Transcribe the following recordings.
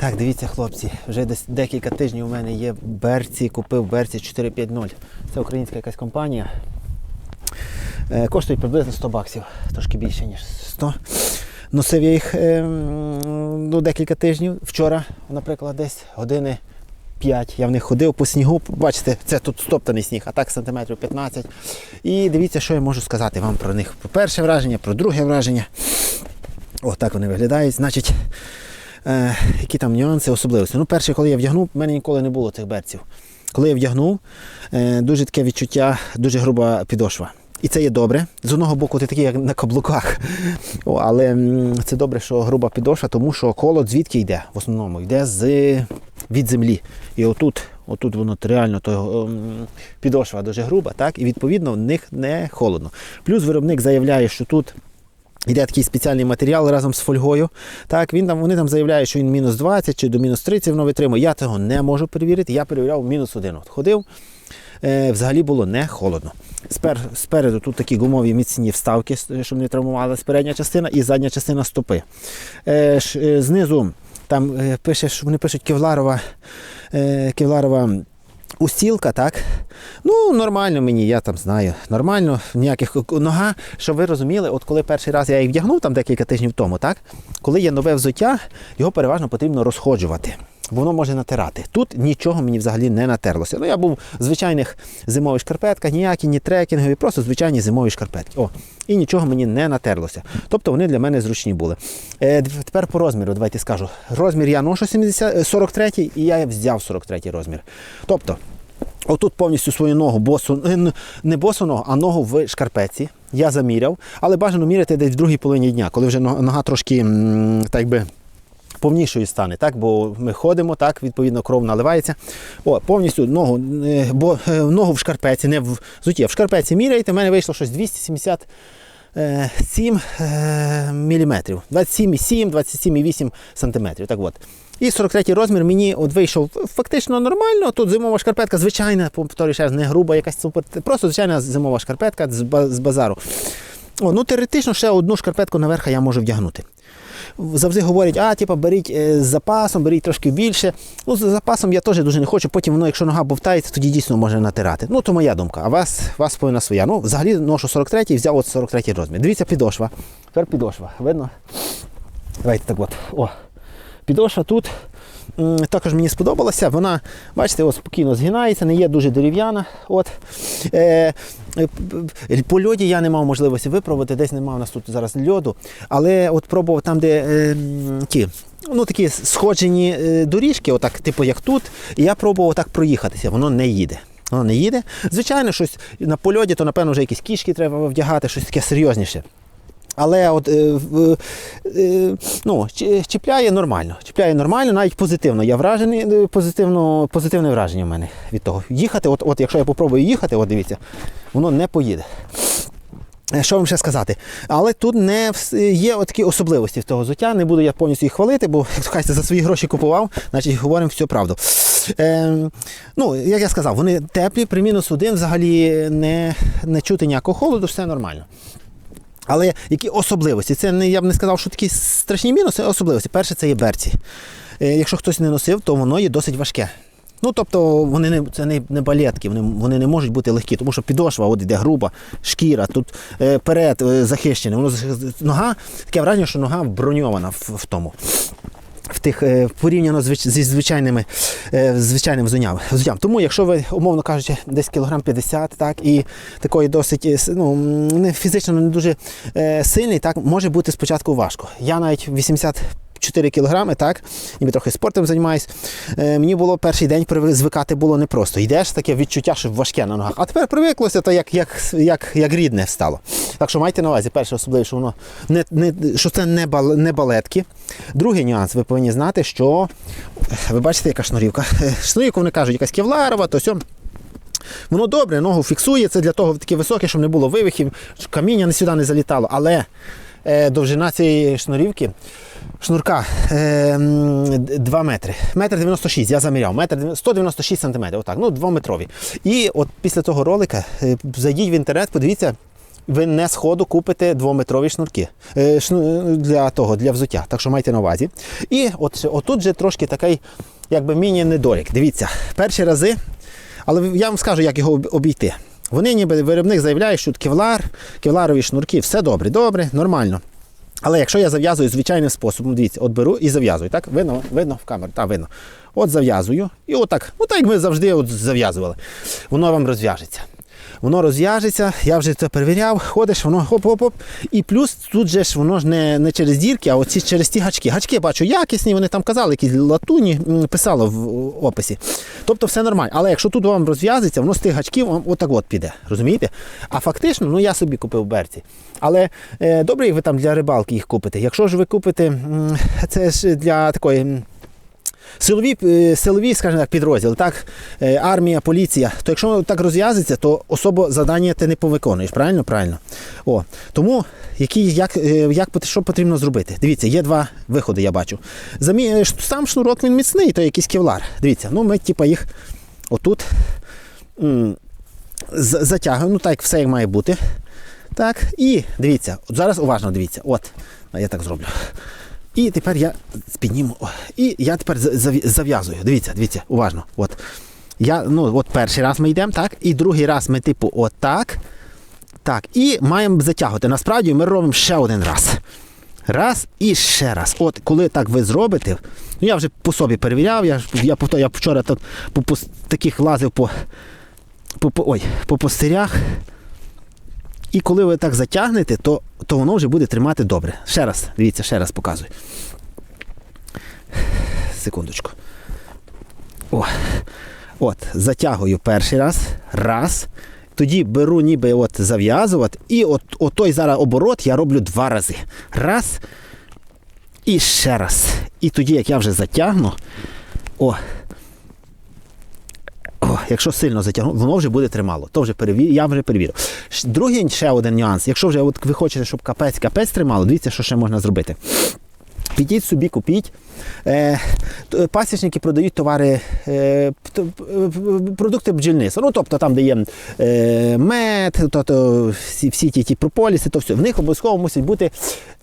Так, дивіться, хлопці, вже десь декілька тижнів у мене є берці, купив берці 450. Це українська якась компанія. Е, коштують приблизно 100 баксів, трошки більше, ніж 100. Носив я їх е, ну, декілька тижнів. Вчора, наприклад, десь години 5. Я в них ходив по снігу. Бачите, це тут стоптаний сніг, а так сантиметрів 15. І дивіться, що я можу сказати вам про них. Про перше враження, про друге враження. О, так вони виглядають. Значить, е, які там нюанси, особливості. Ну, перше, коли я вдягнув, в мене ніколи не було цих берців. Коли я вдягнув, е, дуже таке відчуття, дуже груба підошва. І це є добре. З одного боку, ти такий, як на каблуках. О, але це добре, що груба підошва, тому що холод звідки йде в основному? Йде з, від землі. І отут, отут воно реально то, ем, підошва дуже груба, так? і відповідно в них не холодно. Плюс виробник заявляє, що тут Йде такий спеціальний матеріал разом з фольгою. Так, він там, вони там заявляють, що він мінус 20 чи до мінус 30 воно витримує. Я цього не можу перевірити. Я перевіряв мінус 1. От ходив, е, взагалі було не холодно. Спер, спереду тут такі гумові міцні вставки, щоб не травмувалася передня частина і задня частина стопи. Е, ш, е, знизу там е, пише, що вони пишуть кевларова, е, кевларова устілка, так? Ну, нормально мені, я там знаю. Нормально, ніяких нога, щоб ви розуміли, от коли перший раз я їх вдягнув там декілька тижнів тому, так? Коли є нове взуття, його переважно потрібно розходжувати. Воно може натирати. Тут нічого мені взагалі не натерлося. Ну, я був в звичайних зимових шкарпетках, ніякі, ні трекінгові, просто звичайні зимові шкарпетки. О, і нічого мені не натерлося. Тобто вони для мене зручні були. Е, тепер по розміру, давайте скажу. Розмір я ношу 70, е, 43 і я взяв 43 розмір. Тобто, Отут повністю свою ногу, босу, е, не босу ногу, а ногу в шкарпеці. Я заміряв, але бажано міряти десь в другій половині дня, коли вже нога трошки так би. Повнішою стане, так? бо ми ходимо, так, відповідно, кров наливається. О, повністю ногу, е, бо, е, ногу в шкарпеці, не в зуті, а в шкарпеці міряєте, в мене вийшло щось 277 е, міліметрів. 27,7, 27,8 сантиметрів. Так от. І 43 розмір мені от вийшов фактично нормально. Тут зимова шкарпетка, звичайна, повторюю ще раз, не груба, якась супер. Просто звичайна зимова шкарпетка з базару. О, ну теоретично ще одну шкарпетку наверх я можу вдягнути. Завжди говорять, а типу, беріть е, з запасом, беріть трошки більше. Ну, з запасом я теж дуже не хочу. Потім воно, якщо нога бовтається, тоді дійсно може натирати. Ну, то моя думка. А вас, вас повинна своя. Ну, взагалі ношу 43 і взяв от 43 розмір. Дивіться, підошва. Тепер підошва. Видно? Давайте так от. О. Підошва тут також мені сподобалася. Вона, бачите, от спокійно згинається, не є дуже дерев'яна. От. Е, е, по льоді я не мав можливості випробувати, десь немає у нас тут зараз льоду. Але от пробував там, де е, ті. Ну, такі сходжені е, доріжки, отак, типу як тут, і я пробував так проїхатися, воно не їде. Воно не їде. Звичайно, щось на польоді, то напевно вже якісь кішки треба вдягати, щось таке серйозніше. Але от е, е, ну, чіпляє нормально. Чіпляє нормально, навіть позитивно. Я вражений, е, позитивно, позитивне враження в мене від того. Їхати, от, от якщо я попробую їхати, от дивіться, воно не поїде. Е, Що вам ще сказати? Але тут не є такі особливості в того взуття. Не буду я повністю їх хвалити, бо як за свої гроші купував, значить говоримо всю правду. Е, ну, як я сказав, вони теплі, при мінус один взагалі не, не чути ніякого холоду, все нормально. Але які особливості? Це не я б не сказав, що такі страшні мінуси, а особливості. Перше, це є берці. Е, Якщо хтось не носив, то воно є досить важке. Ну, тобто, вони не, це не, не балетки, вони, вони не можуть бути легкі, тому що підошва от іде груба, шкіра, тут е, перед е, захищений. Воно, нога, таке враження, що нога броньована в, в тому. В тих е, порівняно зі звичайними е, звичайним взуттям. Тому, якщо ви, умовно кажучи, десь кілограм 50, так, і такої досить е, ну, фізично не дуже сильний, так, може бути спочатку важко. Я навіть 84 кілограми, так, ніби трохи спортом займаюсь. Е, мені було перший день звикати було непросто. Йдеш таке відчуття, що важке на ногах. А тепер привиклося, то як, як, як, як рідне стало. Так що майте на увазі, перше особливо, що воно не, не, що це не, бал, не балетки. Другий нюанс, ви повинні знати, що ви бачите, яка шнурівка. Шнурівку вони кажуть, якась кевларова, то сьом. Воно добре, ногу фіксує, це для того таке високе, щоб не було вивихів, щоб каміння не сюди не залітало. Але довжина цієї шнурівки, шнурка е, 2 метри. Метр 96, я заміряв, метр 196 сантиметрів, отак, ну 2 метрові. І от після того ролика е, зайдіть в інтернет, подивіться. ви не з ходу купите двометрові шнурки е, для того, для взуття. Так що майте на увазі. І от, отут же трошки такий, міні-недолік. Дивіться, перші рази, але я вам скажу, як його обійти. Вони ніби виробник заявляє, що кевлар, кевларові шнурки, все добре, добре, нормально. Але якщо я зав'язую звичайним способом, дивіться, от беру і зав'язую. Так, видно, видно в камеру, так, видно. От зав'язую. І отак, отак як ми завжди от зав'язували. Воно вам розв'яжеться. Воно розв'яжеться, я вже це перевіряв, ходиш, воно хоп-хоп-хоп. І плюс тут же ж воно ж не, не через дірки, а оці через ті гачки. Гачки бачу якісні, вони там казали, якісь латуні, писало в описі. Тобто все нормально. Але якщо тут вам розв'язується, воно з тих гачків отак от піде. Розумієте? А фактично, ну я собі купив берці. Але е, добре, ви там для рибалки їх купите. Якщо ж ви купите, це ж для такої. Силові, е, силові, скажімо так, підрозділ, так, е, армія, поліція, то якщо так розв'язується, то особо завдання ти не повиконуєш, правильно? Правильно. О, тому які, як, е, як, що потрібно зробити? Дивіться, є два виходи, я бачу. Замі... Сам шнурок він міцний, то якийсь кевлар. Дивіться, ну ми типа їх отут затягуємо, ну так, все як має бути. Так, і дивіться, от зараз уважно дивіться. От, я так зроблю. І тепер я підніму. І я тепер зав'язую. Дивіться, дивіться, уважно. От. Я, ну, от перший раз ми йдемо, так, і другий раз ми, типу, отак. Так, і маємо затягувати. Насправді ми робимо ще один раз. Раз і ще раз. От коли так ви зробите, ну я вже по собі перевіряв, я, я, я вчора тут по, по таких лазив по, по, по, ой, по пустирях. І коли ви так затягнете, то, то воно вже буде тримати добре. Ще раз, дивіться, ще раз показую. Секундочку. О. От, затягую перший раз. Раз. Тоді беру ніби от зав'язувати. І от, от той зараз оборот я роблю два рази. Раз. І ще раз. І тоді, як я вже затягну. О, о, якщо сильно затягнув, воно вже буде тримало. То вже перевір... Я вже перевірив. Другий ще один нюанс. Якщо вже от ви хочете, щоб капець капець тримало, дивіться, що ще можна зробити. Підіть собі, купіть. Е, пасічники продають товари, е, продукти бджільництва. Ну, тобто там, де є е, мед, то, то всі, всі ті, ті прополіси, то все. В них обов'язково мусять бути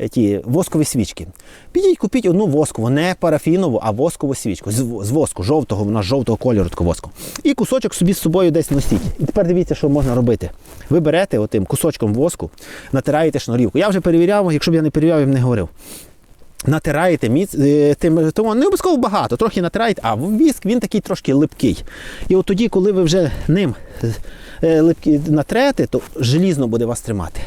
ті воскові свічки. Підіть, купіть одну воскову, не парафінову, а воскову свічку. З воску, жовтого, вона жовтого кольору такого воску. І кусочок собі з собою десь носіть. І тепер дивіться, що можна робити. Ви берете отим кусочком воску, натираєте шнурівку. Я вже перевіряв, якщо б я не перевіряв, я б не говорив. Натираєте міц, е, тим, тому не обов'язково багато, трохи натираєте, а віск він такий трошки липкий. І от тоді, коли ви вже ним е, липкий натрете, то желізно буде вас тримати.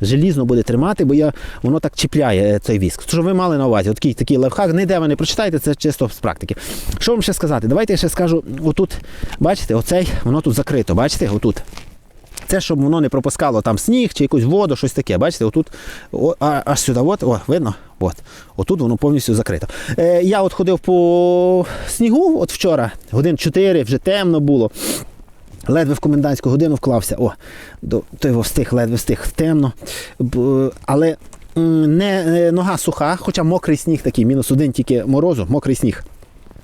Желізно буде тримати, бо я, воно так чіпляє е, цей віск. Що ви мали на увазі? От такий, такий лайфхак, ніде ви не прочитаєте, це чисто з практики. Що вам ще сказати? Давайте я ще скажу, отут, бачите, оцей, воно тут закрито, бачите, отут. Це щоб воно не пропускало там сніг чи якусь воду, щось таке. Бачите, отут, о, аж сюди, от, о, видно? От. Отут воно повністю закрито. Е, я от ходив по снігу от вчора, годин 4, вже темно було. Ледве в комендантську годину вклався. О, до, то його встиг, ледве встиг темно. Але не е, нога суха, хоча мокрий сніг такий, мінус один тільки морозу, мокрий сніг.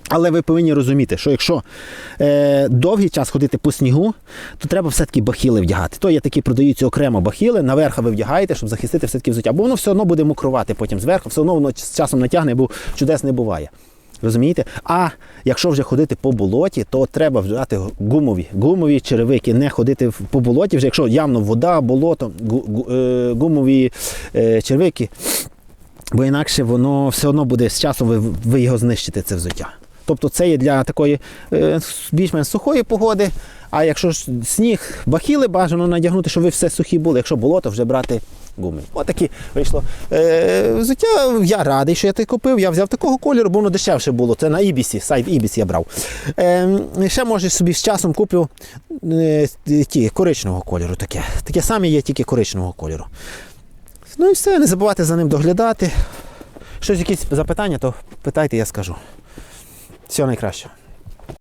Але ви повинні розуміти, що якщо е, довгий час ходити по снігу, то треба все-таки бахіли вдягати. То є такі продаються окремо бахіли, наверх ви вдягаєте, щоб захистити все-таки взуття. Бо воно все одно буде мокрувати потім зверху, все одно воно з часом натягне, бо чудес не буває. Розумієте? А якщо вже ходити по болоті, то треба вживати гумові, гумові черевики, не ходити по болоті, вже якщо явно вода, болото, е, гумові е, черевики, бо інакше воно все одно буде з часом ви, ви його знищите, це взуття. Тобто це є для такої е, більш-менш сухої погоди. А якщо ж сніг, бахіли бажано надягнути, щоб ви все сухі були. Якщо болото, вже брати гуми. Отакі вийшло. Е, взуття я радий, що я те купив. Я взяв такого кольору, бо воно дешевше було. Це на Ібісі, сайт Ібіс я брав. Е, ще може собі з часом куплю е, ті коричневого кольору. Таке. Таке саме є, тільки коричневого кольору. Ну і все, не забувайте за ним доглядати. Щось якісь запитання, то питайте, я скажу. Всього найкращого.